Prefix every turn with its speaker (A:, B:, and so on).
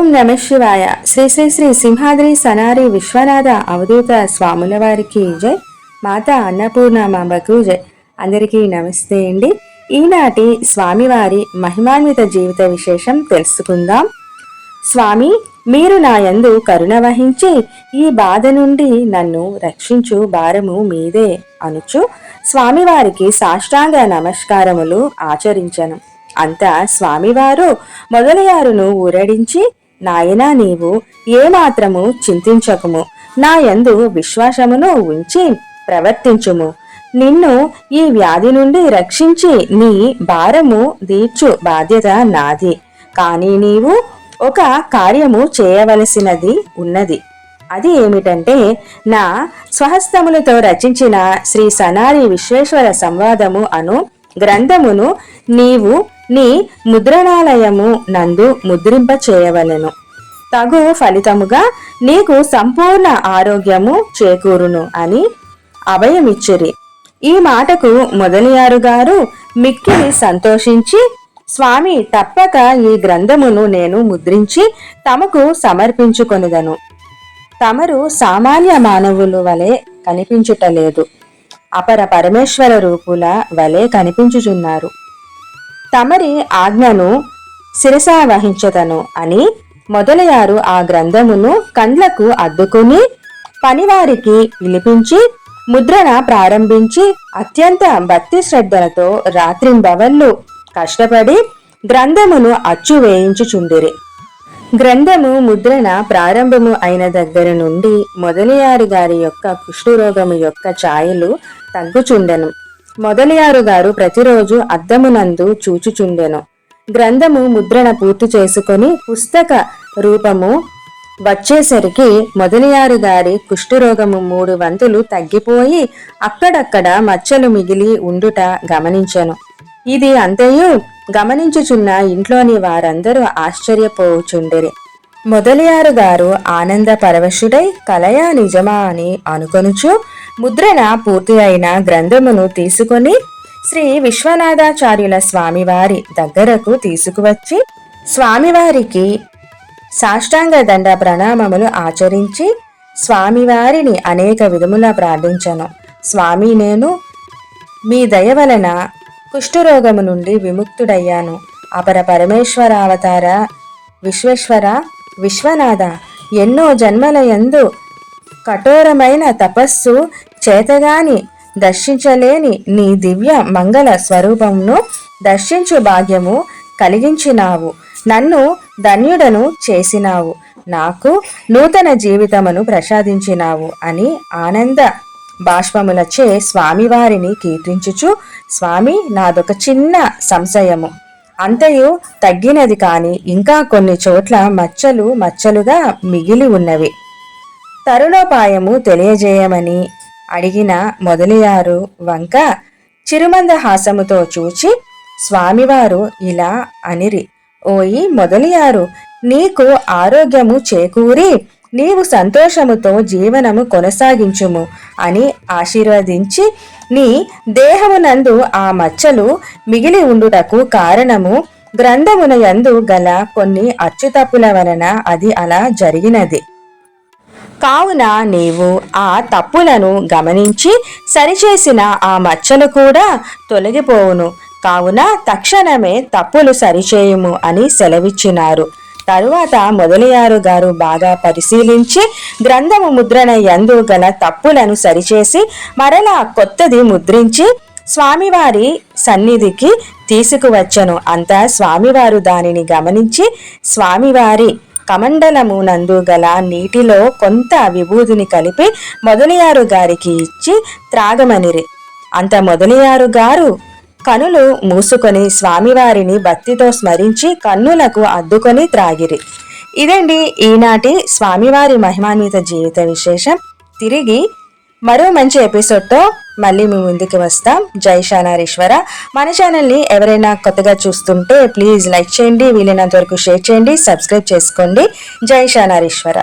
A: ఓం నమ శివాయ. శ్రీ శ్రీ శ్రీ సింహాద్రి సనారి విశ్వనాథ అవధూత స్వాముల వారికి జై. మాత అన్నపూర్ణమాంబకు జై. అందరికీ నమస్తే అండి. ఈనాటి స్వామివారి మహిమాన్విత జీవిత విశేషం తెలుసుకుందాం. స్వామి మీరు నా యందు కరుణ వహించి ఈ బాధ నుండి నన్ను రక్షించు భారము మీదే అనుచు. స్వామివారికి సాష్టాంగ నమస్కారములు ఆచరించను. అంతా స్వామివారు మొదలయారును ఊరడించి నాయనా నీవు ఏమాత్రము చింతించకుము. నా యందు విశ్వాసమును ఉంచి ప్రవర్తించుము. నిన్ను ఈ వ్యాధి నుండి రక్షించి నీ భారము దీర్చు బాధ్యత నాది. కానీ నీవు ఒక కార్యము చేయవలసినది ఉన్నది. అది ఏమిటంటే నా స్వహస్తములతో రచించిన శ్రీ సనారి విశ్వేశ్వర సంవాదము అను గ్రంథమును నీవు నీ ముద్రణాలయము నందు ముద్రింప చేయవలెను తగు ఫలితముగా నీకు సంపూర్ణ ఆరోగ్యము చేకూరును అని అభయమిచ్చిరి. ఈ మాటకు మొదలియారు గారు మిక్కిలి సంతోషించి స్వామి తప్పక ఈ గ్రంథమును నేను ముద్రించి తమకు సమర్పించుకొనిదను. తమరు సామాన్య మానవులు వలె కనిపించుటలేదు అపర పరమేశ్వర రూపుల వలె కనిపించుచున్నారు. తమరి ఆజ్ఞను శిరసా వహించదను అని మొదలయారు ఆ గ్రంథమును కండ్లకు అద్దుకుని పనివారికి వినిపించి ముద్రణ ప్రారంభించి అత్యంత భక్తి శ్రద్ధలతో రాత్రింబవళ్ళు కష్టపడి గ్రంథమును అచ్చు వేయించుచుండిరి. గ్రంథము ముద్రణ ప్రారంభము అయిన దగ్గర నుండి మొదలియారు గారి యొక్క కుష్ఠరోగము యొక్క ఛాయలు తగ్గుచుండెను. మొదలియారు గారు ప్రతిరోజు అద్దమునందు చూచుచుండెను. గ్రంథము ముద్రణ పూర్తి చేసుకొని పుస్తక రూపము వచ్చేసరికి మొదలియారు గారి కుష్ఠరోగము మూడు వంతులు తగ్గిపోయి అక్కడక్కడ మచ్చలు మిగిలి ఉండుట గమనించెను. ఇది అంతయు గమనించుచున్న ఇంట్లోని వారందరూ ఆశ్చర్యపోచుండిరి. మొదలియారు గారు ఆనంద పరవశుడై కలయా నిజమా అని అనుకొనుచు ముద్రణ పూర్తి అయిన గ్రంథమును తీసుకొని శ్రీ విశ్వనాథాచార్యుల స్వామివారి దగ్గరకు తీసుకువచ్చి స్వామివారికి సాష్టాంగ దండ ప్రణామములు ఆచరించి స్వామివారిని అనేక విధముల ప్రార్థించను. స్వామి నేను మీ దయ వలన కుష్ఠరోగము నుండి విముక్తుడయ్యాను. అపర పరమేశ్వర అవతార విశ్వేశ్వర విశ్వనాథ ఎన్నో జన్మల ఎందు కఠోరమైన తపస్సు చేతగాని దర్శించలేని నీ దివ్య మంగళ స్వరూపంను దర్శించు భాగ్యము కలిగించినావు. నన్ను ధన్యుడను చేసినావు. నాకు నూతన జీవితమును ప్రసాదించినావు అని ఆనంద బాష్పములచే స్వామివారిని కీర్తించుచు స్వామి నాదొక చిన్న సంశయము. అంతయు తగ్గినది కాని ఇంకా కొన్ని చోట్ల మచ్చలు మచ్చలుగా మిగిలి ఉన్నవి. తరుణోపాయము తెలియజేయమని అడిగిన మొదలియారు వంక చిరుమంద హాసముతో చూచి స్వామివారు ఇలా అనిరి. ఓయి మొదలియారు నీకు ఆరోగ్యము చేకూరి. నీవు సంతోషముతో జీవనము కొనసాగించుము అని ఆశీర్వదించి నీ దేహమునందు ఆ మచ్చలు మిగిలి ఉండుటకు కారణము గ్రంథమున యందు గల కొన్ని అచ్చుతప్పుల వలన అది అలా జరిగినది. కావున నీవు ఆ తప్పులను గమనించి సరిచేసిన ఆ మచ్చలు కూడా తొలగిపోవును. కావున తక్షణమే తప్పులు సరిచేయుము అని సెలవిచ్చినారు. తరువాత మొదలయారు గారు బాగా పరిశీలించి గ్రంథము ముద్రణ యందు గల తప్పులను సరిచేసి మరలా కొత్తది ముద్రించి స్వామివారి సన్నిధికి తీసుకువచ్చను. అంతా స్వామివారు దానిని గమనించి స్వామివారి కమండలము నందు గల నీటిలో కొంత విభూతిని కలిపి మొదలయారు గారికి ఇచ్చి త్రాగమనిరి. అంత మొదలయారు గారు కనులు మూసుకొని స్వామివారిని భక్తితో స్మరించి కన్నులకు అద్దుకొని త్రాగిరి. ఇదండి ఈనాటి స్వామివారి మహిమాన్విత జీవిత విశేషం. తిరిగి మరో మంచి ఎపిసోడ్తో మళ్ళీ మీ ముందుకు వస్తాం. జై శానారీశ్వర. మన ఛానల్ని ఎవరైనా కొత్తగా చూస్తుంటే ప్లీజ్ లైక్ చేయండి వీలైనంత వరకు షేర్ చేయండి సబ్స్క్రైబ్ చేసుకోండి. జై శానారీశ్వర.